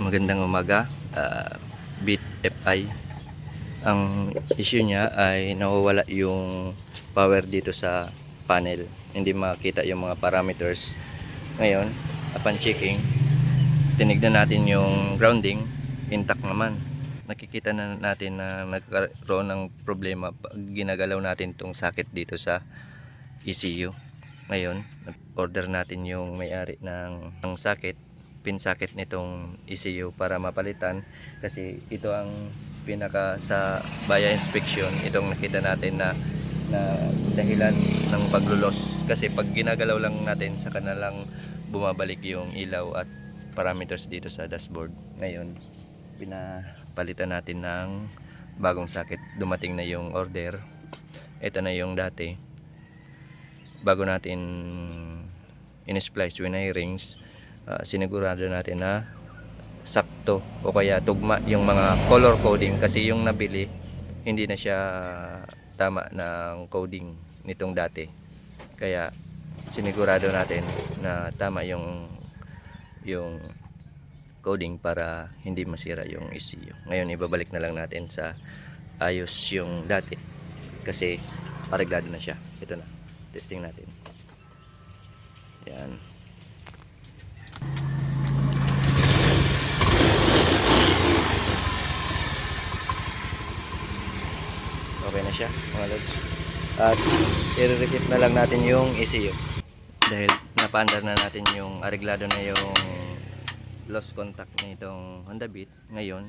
Magandang umaga. Uh, Beat FI. Ang issue niya ay nawawala yung power dito sa panel. Hindi makita yung mga parameters. Ngayon, upon checking, tinignan natin yung grounding, intact naman. Nakikita na natin na nagkaroon ng problema pag ginagalaw natin tong sakit dito sa ECU. Ngayon, nag-order natin yung may-ari ng, ng sakit, pin socket nitong ECU para mapalitan. Kasi ito ang pinaka sa Baya inspection itong nakita natin na na dahilan ng paglulos. Kasi pag ginagalaw lang natin sa kanalang bumabalik yung ilaw at parameters dito sa dashboard. Ngayon pinapalitan natin ng bagong socket dumating na yung order. Ito na yung dati. Bago natin in-splice winay rings uh, sinigurado natin na sakto o kaya tugma yung mga color coding kasi yung nabili hindi na siya tama ng coding nitong dati. Kaya sinigurado natin na tama yung yung coding para hindi masira yung ECU ngayon ibabalik na lang natin sa ayos yung dati kasi pareglado na siya. Ito na testing natin. Yan okay na siya mga lods. At i-reset na lang natin yung ECU dahil napaandar na natin yung areglado na yung lost contact na itong Honda Beat. Ngayon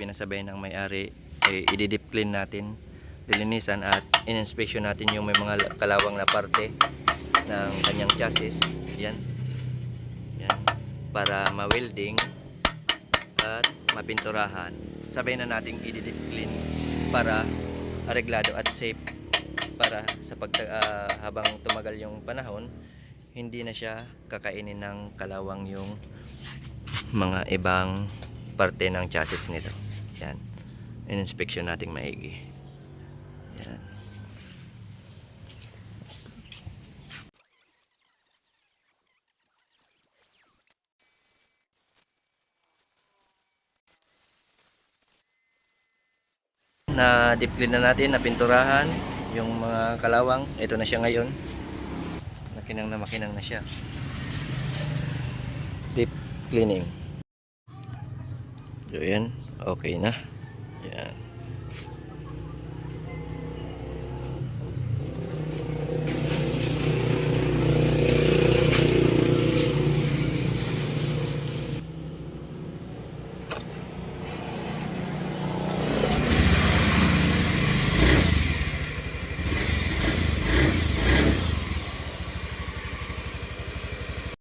pinasabay ng may-ari ay i-deep clean natin dilinisan at in-inspection natin yung may mga kalawang na parte ng kanyang chassis. Yan. Yan. Para ma-welding at mapinturahan. Sabay na nating i-deep clean para areglado at safe para sa pag ah, habang tumagal yung panahon hindi na siya kakainin ng kalawang yung mga ibang parte ng chassis nito. Yan. In-inspection nating maigi. Yan na deep clean na natin, na pinturahan yung mga kalawang. Ito na siya ngayon. Makinang na makinang na siya. Deep cleaning. So yan, okay na. Yan.